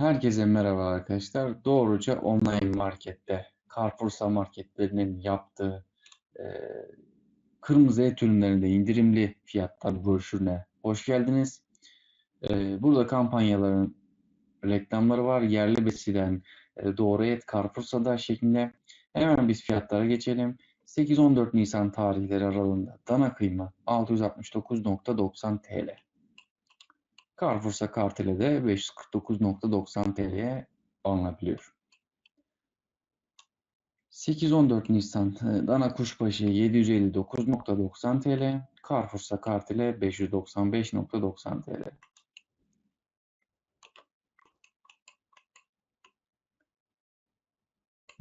Herkese merhaba arkadaşlar. Doğruca online markette, Carrefour'sa marketlerinin yaptığı e, kırmızı et ürünlerinde indirimli fiyatlar broşürüne hoş geldiniz. E, burada kampanyaların reklamları var. Yerli besiden e, doğru et Carrefour'sa'da şeklinde. Hemen biz fiyatlara geçelim. 8-14 Nisan tarihleri aralığında dana kıyma 669.90 TL. Carrefour'sa kart ile de 549.90 TL'ye alınabiliyor. 8-14 Nisan e, dana kuşbaşı 759.90 TL. Carrefour'sa kart ile 595.90 TL.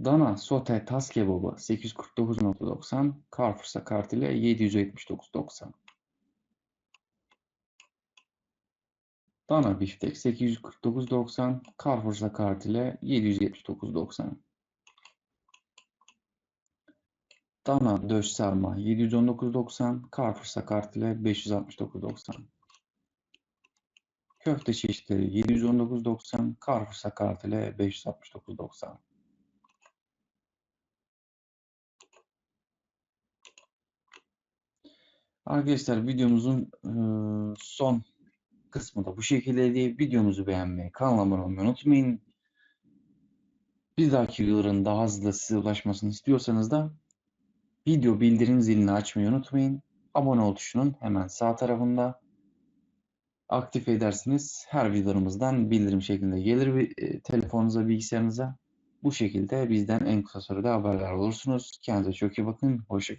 Dana sote tas kebabı 849.90. Carrefour'sa kart ile 779.90. Dana biftek 849.90, Carrefour'sa kart ile 779.90. Dana döş sarma 719.90, Carrefour'sa kart ile 569.90. Köfte çeşitleri 719.90, Carrefour'sa kart ile 569.90. Arkadaşlar videomuzun son kısmı da bu şekilde diye videomuzu beğenmeyi, kanala abone olmayı unutmayın. Bir dahaki videoların daha hızlı size ulaşmasını istiyorsanız da video bildirim zilini açmayı unutmayın. Abone ol tuşunun hemen sağ tarafında aktif edersiniz. Her videolarımızdan bildirim şeklinde gelir bir, e, telefonunuza, bilgisayarınıza. Bu şekilde bizden en kısa sürede haberler olursunuz. Kendinize çok iyi bakın. Hoşçakalın.